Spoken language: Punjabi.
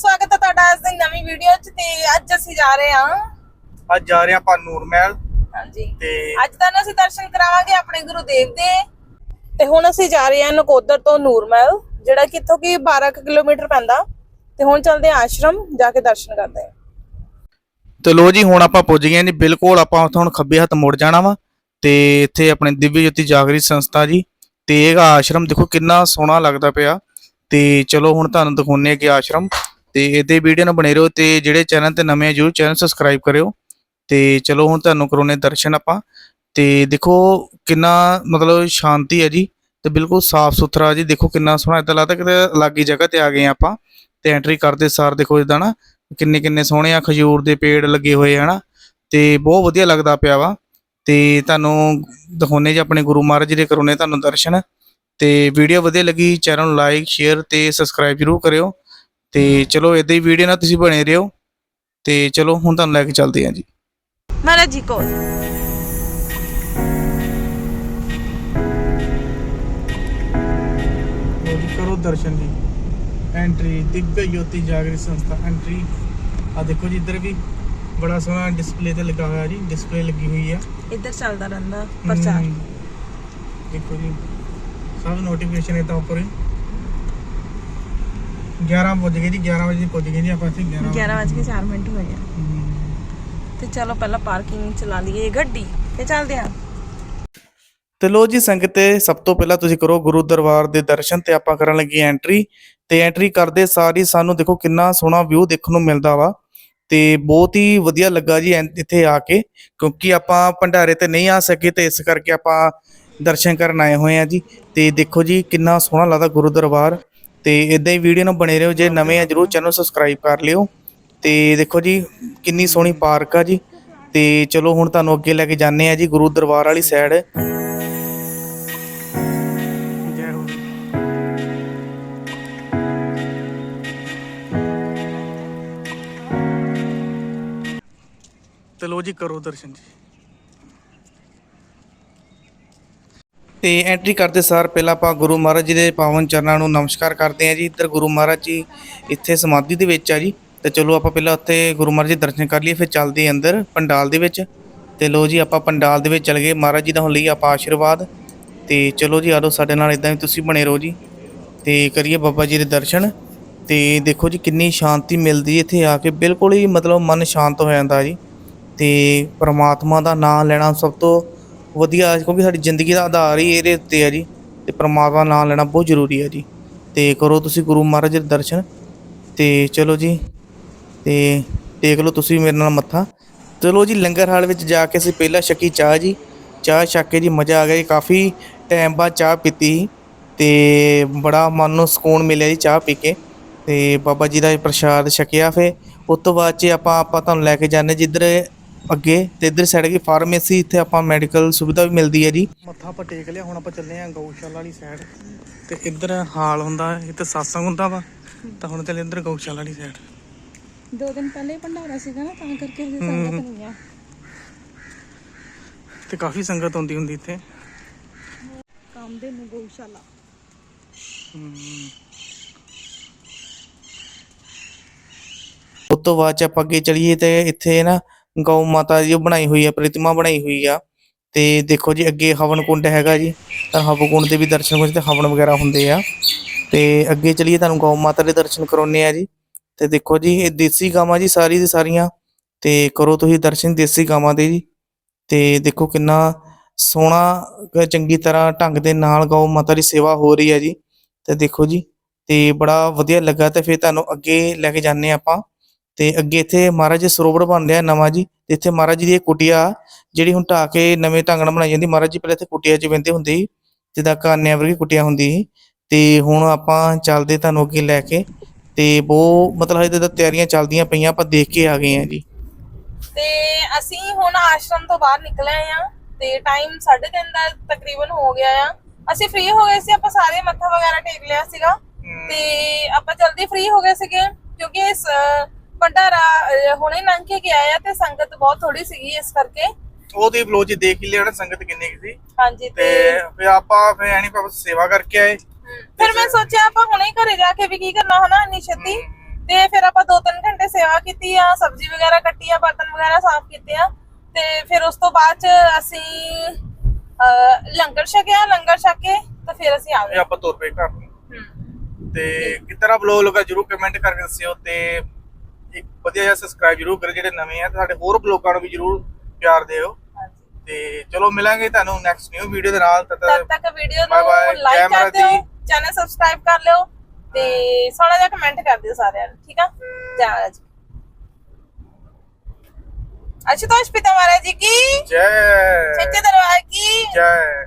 ਸਵਾਗਤ ਹੈ ਤੁਹਾਡਾ ਅੱਜ ਦੀ ਨਵੀਂ ਵੀਡੀਓ 'ਚ ਤੇ ਅੱਜ ਅਸੀਂ ਜਾ ਰਹੇ ਹਾਂ। ਅੱਜ ਜਾ ਰਹੇ ਆਪਾਂ ਨੂਰ ਮਹਿਲ। ਹਾਂਜੀ। ਤੇ ਅੱਜ ਤਾਂ ਨਾ ਅਸੀਂ ਦਰਸ਼ਨ ਕਰਾਵਾਂਗੇ ਆਪਣੇ ਗੁਰੂਦੇਵ ਦੇ। ਤੇ ਹੁਣ ਅਸੀਂ ਜਾ ਰਹੇ ਹਾਂ ਨਕੋਦਰ ਤੋਂ ਨੂਰਮਹਿਲ ਜਿਹੜਾ ਕਿ ਇੱਥੋਂ ਕੀ 12 ਕੁ ਕਿਲੋਮੀਟਰ ਪੈਂਦਾ। ਤੇ ਹੁਣ ਚੱਲਦੇ ਹਾਂ ਆਸ਼ਰਮ ਜਾ ਕੇ ਦਰਸ਼ਨ ਕਰਦੇ ਹਾਂ। ਤੇ ਲੋ ਜੀ ਹੁਣ ਆਪਾਂ ਪੁੱਜ ਗਏ ਜੀ ਬਿਲਕੁਲ ਆਪਾਂ ਉੱਥੋਂ ਹੁਣ ਖੱਬੇ ਹੱਥ ਮੁੜ ਜਾਣਾ ਵਾ। ਤੇ ਇੱਥੇ ਆਪਣੇ ਦਿਵਯ ਜੋਤੀ ਜਾਗਰੀ ਸੰਸਥਾ ਜੀ। ਤੇ ਇਹ ਆਸ਼ਰਮ ਦੇਖੋ ਕਿੰਨਾ ਸੋਹਣਾ ਲੱਗਦਾ ਪਿਆ। ਤੇ ਚਲੋ ਹੁਣ ਤੁਹਾਨੂੰ ਦਿਖਾਉਂਦੇ ਆ ਕਿ ਆਸ਼ਰਮ ਤੇ ਇਹਦੇ ਵੀਡੀਓ ਨੂੰ ਬਣੇ ਰਹੋ ਤੇ ਜਿਹੜੇ ਚੈਨਲ ਤੇ ਨਵੇਂ ਆ, ਜਰੂਰ ਚੈਨਲ ਸਬਸਕ੍ਰਾਈਬ ਕਰਿਓ। ਤੇ ਚਲੋ ਹੁਣ ਤੁਹਾਨੂੰ ਕਰਾਉਣੇ ਦਰਸ਼ਨ ਆਪਾਂ। ਤੇ ਦੇਖੋ ਕਿੰਨਾ ਮਤਲਬ ਸ਼ਾਂਤੀ ਹੈ ਜੀ ਤੇ ਬਿਲਕੁਲ ਸਾਫ਼ ਸੁਥਰਾ ਜੀ। ਦੇਖੋ ਕਿੰਨਾ ਸੋਹਣਾ ਇਦਾਂ ਲੱਗਦਾ ਕਿ ਅਲੱਗ ਹੀ ਜਗ੍ਹਾ ਤੇ ਆ ਗਏ ਹਾਂ ਆਪਾਂ। ਤੇ ਐਂਟਰੀ ਕਰਦੇ ਸਾਰ ਦੇਖੋ ਇਦਾਂ ਨਾ, ਕਿੰਨੇ ਕਿੰਨੇ ਸੋਹਣੇ ਆ, ਖਜੂਰ ਦੇ ਪੇੜ ਲੱਗੇ ਹੋਏ ਆ ਹਨਾ। ਤੇ ਬਹੁਤ ਵਧੀਆ ਲੱਗਦਾ ਪਿਆ ਵਾ। ਤੇ ਤੁਹਾਨੂੰ ਦਿਖਾਉਣੇ ਜੀ ਆਪਣੇ ਗੁਰੂ ਮਹਾਰਾਜ ਜੀ ਦੇ ਕਰਾਉਣੇ ਤੁਹਾਨੂੰ ਦਰਸ਼ਨ। ਤੇ ਵੀਡੀਓ ਵਧੀਆ ਲੱਗੀ ਚੈਨਲ ਨੂੰ ਲਾਈਕ ਸ਼ੇਅਰ ਤੇ ਸਬਸਕ੍ਰਾਈਬ ਜ਼ਰੂਰ ਕਰਿਓ। ਤੇ ਚਲੋ ਇਦਾਂ ਹੀ ਵੀਡੀਓ ਨਾਲ ਤੁਸੀਂ ਬਣੇ ਰਹੋ ਤੇ ਚਲੋ ਹੁਣ ਤੁਹਾਨੂੰ ਲੈ ਕੇ ਚੱਲਦੇ ਹਾਂ ਜੀ। ਮਹਾਰਾਜ ਜੀ ਕੋਲ। ਕਰੋ ਦਰਸ਼ਨ ਜੀ। ਐਂਟਰੀ ਦਿਵਯ ਜੋਤੀ ਜਾਗਰੀ ਸੰਸਥਾ ਐਂਟਰੀ ਆ ਦੇਖੋ ਜੀ ਇੱਧਰ ਵੀ ਬੜਾ ਸੋਹਣਾ ਡਿਸਪਲੇ ਤੇ ਲੱਗਾ ਹੋਇਆ ਜੀ ਡਿਸਪਲੇ ਲੱਗੀ ਹੋਈ ਆ। ਇੱਧਰ ਚੱਲਦਾ ਰਹਿੰਦਾ ਹਮ, ਦੇਖੋ ਜੀ ਸਭ ਨੋਟੀਫਿਕੇਸ਼ਨ ਇਹ ਤਾਂ ਉੱਪਰ ਹੀ। 11 ਵਜ ਗਏ ਜੀ 11 ਵਜੇ ਪੁੱਜ ਗਏ ਜੀ ਆਪਾਂ ਇੱਥੇ 11 11 ਵਜੇ ਕੇ 4 ਮਿੰਟ ਹੋਏ ਆ। ਹਮ, ਤੇ ਚਲੋ ਪਹਿਲਾਂ ਪਾਰਕਿੰਗ ਚਲਾ ਲਈਏ ਗੱਡੀ ਤੇ ਚੱਲਦੇ ਹਾਂ। ਤੇ ਲੋ ਜੀ ਸੰਗਤ ਤੇ ਸਭ ਤੋਂ ਪਹਿਲਾਂ ਤੁਸੀਂ ਕਰੋ ਗੁਰੂ ਦਰਬਾਰ ਦੇ ਦਰਸ਼ਨ ਤੇ ਆਪਾਂ ਕਰਨ ਲੱਗੇ ਐਂਟਰੀ ਤੇ ਐਂਟਰੀ ਕਰਦੇ ਸਾਰੀ ਸਾਨੂੰ ਦੇਖੋ ਕਿੰਨਾ ਸੋਹਣਾ ਵਿਊ ਦੇਖਣ ਨੂੰ ਮਿਲਦਾ ਵਾ। ਤੇ ਬਹੁਤ ਹੀ ਵਧੀਆ ਲੱਗਾ ਜੀ ਐਂ- ਇੱਥੇ ਆ ਕੇ ਕਿਉਂਕਿ ਆਪਾਂ ਭੰਡਾਰੇ ਤੇ ਨਹੀਂ ਆ ਸਕੇ ਤੇ ਇਸ ਕਰਕੇ ਆਪਾਂ ਦਰਸ਼ਨ ਕਰਨ ਆਏ ਹੋਏ ਆ ਜੀ। ਤੇ ਦੇਖੋ ਜੀ ਕਿੰਨਾ ਸੋਹਣਾ ਲੱਗਦਾ ਗੁਰੂ ਦਰਬਾਰ। ਤੇ ਇਦਾਂ ਹੀ ਵੀਡੀਓ ਨੂੰ ਬਣੇ ਰਹੋ ਜੇ ਨਵੇਂ ਆ ਜਰੂਰ ਚੈਨਲ ਸਬਸਕ੍ਰਾਈਬ ਕਰ ਲਿਓ। ਤੇ ਦੇਖੋ ਜੀ ਕਿੰਨੀ ਸੋਹਣੀ ਪਾਰਕ ਆ ਜੀ। ਤੇ ਚਲੋ ਹੁਣ ਤੁਹਾਨੂੰ ਅੱਗੇ ਲੈ ਕੇ ਜਾਂਦੇ ਆ ਜੀ ਗੁਰੂ ਦਰਬਾਰ ਵਾਲੀ ਸਾਈਡ ਤੇ ਲੋ ਜੀ ਕਰੋ ਦਰਸ਼ਨ ਜੀ। ਤੇ ਐਂਟਰੀ ਕਰਦੇ ਸਾਰ ਪਹਿਲਾਂ ਆਪਾਂ ਗੁਰੂ ਮਹਾਰਾਜ ਜੀ ਦੇ ਪਾਵਨ ਚਰਨਾਂ ਨੂੰ ਨਮਸਕਾਰ ਕਰਦੇ ਹਾਂ ਜੀ। ਇੱਧਰ ਗੁਰੂ ਮਹਾਰਾਜ ਜੀ ਇੱਥੇ ਸਮਾਧੀ ਦੇ ਵਿੱਚ ਆ ਜੀ। ਤੇ ਚਲੋ ਆਪਾਂ ਪਹਿਲਾਂ ਉੱਥੇ ਗੁਰੂ ਮਹਾਰਾਜ ਜੀ ਦੇ ਦਰਸ਼ਨ ਕਰ ਲਈਏ, ਫਿਰ ਚੱਲਦੇ ਅੰਦਰ ਪੰਡਾਲ ਦੇ ਵਿੱਚ। ਤੇ ਲੋ ਜੀ ਆਪਾਂ ਪੰਡਾਲ ਦੇ ਵਿੱਚ ਚਲ ਗਏ। ਮਹਾਰਾਜ ਜੀ ਦਾ ਹੁਣ ਲਈ ਆਪਾਂ ਆਸ਼ੀਰਵਾਦ। ਤੇ ਚਲੋ ਜੀ ਆਰੋ ਸਾਡੇ ਨਾਲ ਇਦਾਂ ਹੀ ਤੁਸੀਂ ਬਣੇ ਰਹੋ ਜੀ। ਤੇ ਕਰੀਏ ਬਾਬਾ ਜੀ ਦੇ ਦਰਸ਼ਨ। ਤੇ ਦੇਖੋ ਜੀ ਕਿੰਨੀ ਸ਼ਾਂਤੀ ਮਿਲਦੀ ਇੱਥੇ ਆ ਕੇ। ਬਿਲਕੁਲ ਹੀ ਮਤਲਬ ਮਨ ਸ਼ਾਂਤ ਹੋ ਜਾਂਦਾ ਜੀ। ਤੇ ਪ੍ਰਮਾਤਮਾ ਦਾ ਨਾਮ ਲੈਣਾ ਸਭ ਤੋਂ ਵਧੀਆ, ਕਿਉਂਕਿ ਸਾਡੀ ਜ਼ਿੰਦਗੀ ਦਾ ਆਧਾਰ ਹੀ ਇਹਦੇ ਉੱਤੇ ਹੈ ਜੀ ਤੇ ਪਰਮਾਤਮਾ ਦਾ ਨਾਮ ਲੈਣਾ ਬਹੁਤ ਜ਼ਰੂਰੀ ਹੈ ਜੀ। ਤੇ ਕਰੋ ਤੁਸੀਂ ਗੁਰੂ ਮਹਾਰਾਜ ਦੇ ਦਰਸ਼ਨ ਤੇ ਚਲੋ ਜੀ, ਤੇ ਦੇਖ ਲਓ ਤੁਸੀਂ ਮੇਰੇ ਨਾਲ ਮੱਥਾ। ਚਲੋ ਜੀ, ਲੰਗਰ ਹਾਲ ਵਿੱਚ ਜਾ ਕੇ ਅਸੀਂ ਪਹਿਲਾਂ ਛਕੀ ਚਾਹ ਜੀ, ਚਾਹ ਛੱਕ ਕੇ ਜੀ ਮਜ਼ਾ ਆ ਗਿਆ ਜੀ, ਕਾਫੀ ਟਾਈਮ ਬਾਅਦ ਚਾਹ ਪੀਤੀ ਸੀ ਤੇ ਬੜਾ ਮਨ ਨੂੰ ਸਕੂਨ ਮਿਲਿਆ ਜੀ ਚਾਹ ਪੀ ਕੇ। ਤੇ ਬਾਬਾ ਜੀ ਦਾ ਪ੍ਰਸ਼ਾਦ ਛਕਿਆ ਫੇ ਉਸ ਤੋਂ ਬਾਅਦ ਚ ਆਪਾਂ ਆਪਾਂ ਤੁਹਾਨੂੰ ਲੈ ਕੇ ਜਾਂਦੇ ਜਿੱਧਰ ਅੱਗੇ ਤੇ ਇੱਧਰ ਸਾਈਡ ਕੀ ਫਾਰਮੇਸੀ ਇੱਥੇ ਆਪਾਂ ਮੈਡੀਕਲ ਸੁਵਿਧਾ ਵੀ ਮਿਲਦੀ ਹੈ ਜੀ। ਮੱਥਾ ਆਪਾਂ ਟੇਕ ਲਿਆ ਹੁਣ ਆਪਾਂ ਚੱਲੇ ਆਂ ਗਊਸ਼ਾਲਾ ਵਾਲੀ ਸਾਈਡ ਤੇ ਇੱਧਰ ਹਾਲ ਹੁੰਦਾ ਇੱਥੇ satsang ਹੁੰਦਾ ਵਾ ਤਾਂ ਹੁਣ ਚੱਲੇ ਇੱਧਰ ਗਊਸ਼ਾਲਾ ਵਾਲੀ ਸਾਈਡ ਦੋ ਦਿਨ ਪਹਿਲੇ ਭੰਡਾਰਾ ਸੀਗਾ ਨਾ ਤਾਂ ਕਰਕੇ ਹਜੇ ਸੰਗਤ ਨਹੀਂ ਆ। ਤੇ ਕਾਫੀ ਸੰਗਤ ਆਉਂਦੀ ਹੁੰਦੀ ਇੱਥੇ। ਕੰਮ ਦੇ ਨੂੰ ਗਊਸ਼ਾਲਾ। ਉਸ ਤੋਂ ਬਾਅਦ ਚ ਆਪਾਂ ਅੱਗੇ ਚਲੀਏ ਤੇ ਇੱਥੇ ਨਾ ਗਊ ਮਾਤਾ ਜੀ ਉਹ ਬਣਾਈ ਹੋਈ ਆ, ਪ੍ਰਤਿਮਾ ਬਣਾਈ ਹੋਈ ਆ। ਤੇ ਦੇਖੋ ਜੀ, ਅੱਗੇ ਹਵਨ ਕੁੰਡ ਹੈਗਾ ਜੀ। ਤਾਂ ਹਵਨ ਕੁੰਡ ਦੇ ਵੀ ਦਰਸ਼ਨ ਕੁਝ ਤੇ ਹਵਨ ਵਗੈਰਾ ਹੁੰਦੇ ਆ। ਤੇ ਅੱਗੇ ਚਲੀਏ, ਤੁਹਾਨੂੰ ਗਊ ਮਾਤਾ ਦੇ ਦਰਸ਼ਨ ਕਰਾਉਣੇ ਆ ਜੀ। ਤੇ ਦੇਖੋ ਜੀ, ਇਹ ਦੇਸੀ ਗਾਵਾਂ ਜੀ ਸਾਰੀ ਦੀ ਸਾਰੀਆਂ। ਤੇ ਕਰੋ ਤੁਸੀਂ ਦਰਸ਼ਨ ਦੇਸੀ ਗਾਵਾਂ ਦੇ ਜੀ। ਤੇ ਦੇਖੋ ਕਿੰਨਾ ਸੋਹਣਾ ਚੰਗੀ ਤਰ੍ਹਾਂ ਢੰਗ ਦੇ ਨਾਲ ਗਊ ਮਾਤਾ ਦੀ ਸੇਵਾ ਹੋ ਰਹੀ ਹੈ ਜੀ। ਤੇ ਦੇਖੋ ਜੀ, ਤੇ ਬੜਾ ਵਧੀਆ ਲੱਗਾ ਤੇ ਫਿਰ ਤੁਹਾਨੂੰ ਅੱਗੇ ਲੈ ਕੇ ਜਾਂਦੇ ਹਾਂ ਆਪਾਂ। ਤੇ ਅੱਗੇ ਇੱਥੇ ਮਹਾਰਾਜ ਜੀ ਸਰੋਵਰ ਬਣ ਰਿਹਾ ਨਵਾਂ ਜੀ ਤੇ ਇੱਥੇ ਮਹਾਰਾਜ ਜੀ ਦੀ ਇਹ ਕੁਟੀਆ ਜਿਹੜੀ ਹੁਣ ਢਾਹ ਕੇ ਨਵੇਂ ਢੰਗ ਨਾਲ ਬਣਾਈ ਜਾਂਦੀ ਮਹਾਰਾਜ ਜੀ ਪਹਿਲਾਂ ਇੱਥੇ ਕੁਟੀਆ 'ਚ ਬਹਿੰਦੇ ਹੁੰਦੇ ਸੀ ਜਿੱਦਾਂ ਕਾਨਿਆਂ ਵਰਗੀ ਕੁਟੀਆ ਹੁੰਦੀ ਸੀ ਤੇ ਹੁਣ ਆਪਾਂ ਚੱਲਦੇ ਤੁਹਾਨੂੰ ਅੱਗੇ ਲੈ ਕੇ ਤੇ ਬਹੁਤ ਮਤਲਬ ਹਜੇ ਤਾਂ ਤਿਆਰੀਆਂ ਚੱਲਦੀਆਂ ਪਈਆਂ ਆਪਾਂ ਦੇਖ ਕੇ ਆ ਗਏ ਆ ਜੀ। ਤੇ ਅਸੀਂ ਹੁਣ ਆਸ਼ਰਮ ਤੋਂ ਬਾਹਰ ਨਿਕਲੇ ਆ ਤੇ ਟਾਈਮ 3:30 ਦਾ ਤਕਰੀਬਨ ਹੋ ਗਿਆ ਆ। ਅਸੀਂ ਫ੍ਰੀ ਹੋ ਗਏ ਸੀ ਆਪਾਂ ਸਾਰੇ ਮੱਥਾ ਵਗੈਰਾ ਟੇਕ ਲਿਆ ਸੀਗਾ ਤੇ ਆਪਾਂ ਜਲਦੀ ਫ੍ਰੀ ਹੋ ਗਏ ਸੀਗੇ ਕਿਉਂਕਿ ਇਸ ਭੰਡਾਰਾ ਹੁਣੇ ਲੰਘ ਕੇ ਗਿਆ ਆ ਤੇ ਸੰਗਤ ਬਹੁਤ ਥੋੜੀ ਸੀਗੀ ਇਸ ਕਰਕੇ। ਉਹਦੇ ਬਲੋ ਜੀ ਦੇਖ ਹੀ ਲਿਆ ਨਾ ਸੰਗਤ ਕਿੰਨੀ ਕੁ ਸੀ। ਹਾਂਜੀ ਤੇ ਫਿਰ ਆਪਾਂ ਫਿਰ ਐਨੀ ਪਾਪ ਸੇਵਾ ਕਰਕੇ ਆਏ। ਫਿਰ ਮੈਂ ਸੋਚਿਆ ਆਪਾਂ ਹੁਣੇ ਘਰੇ ਜਾ ਕੇ ਵੀ ਕੀ ਕਰਨਾ ਹਨਾ ਇੰਨੀ ਛੇਤੀ। ਤੇ ਫਿਰ ਆਪਾਂ 2-3 ਘੰਟੇ ਸੇਵਾ ਕੀਤੀ ਆ ਸਬਜ਼ੀ ਵਗੈਰਾ ਕੱਟੀ ਆ ਬਰਤਨ ਵਗੈਰਾ ਸਾਫ਼ ਕੀਤੇ ਆ। ਤੇ ਫਿਰ ਉਸ ਤੋਂ ਬਾਅਦ ਚ ਅਸੀਂ ਲੰਗਰ ਛਕਿਆ ਲੰਗਰ ਛਕ ਕੇ ਤੇ ਫਿਰ ਅਸੀਂ ਆ ਗਏ। ਆਪਾਂ ਤੁਰ ਪਏ ਘਰ ਨੂੰ। ਤੇ ਕਿਤਨਾ ਬਲੌਗ ਲੱਗਾ ਜਰੂਰ ਕਮੈਂਟ ਕਰਕੇ ਦੱਸਿਓ ਤੇ ਇੱਕ ਵਧੀਆ ਜਿਹਾ ਸਬਸਕ੍ਰਾਈਬ ਜਰੂਰ ਕਰੋ ਜਿਹੜੇ ਨਵੇਂ ਆ ਸਾਡੇ ਹੋਰ ਬਲੌਗਾਂ ਨੂੰ ਵੀ ਜਰੂਰ ਪਿਆਰ ਦਿਓ। ਤੇ ਚਲੋ ਮਿਲਾਂਗੇ ਤੁਹਾਨੂੰ ਨੈਕਸਟ ਨਿਊ ਵੀਡੀਓ ਦੇ ਨਾਲ ਤਦ ਤੱਕ ਵੀਡੀਓ ਨੂੰ ਲਾਈਕ ਕਰ ਦਿਓ ਚੈਨਲ ਸਬਸਕ੍ਰਾਈਬ ਕਰ ਲਿਓ ਤੇ ਸੋਹਣਾ ਜਿਹਾ ਕਮੈਂਟ ਕਰ ਦਿਓ ਸਾਰਿਆਂ ਨੂੰ ਠੀਕ ਆ? ਜੈ ਅੱਛਾ ਤੋਂ ਪਿਤਾ ਮਹਾਰਾਜ ਜੀ ਕੀ? ਜੈ। ਸੱਚੇ ਦਰਬਾਰ ਕੀ? ਜੈ।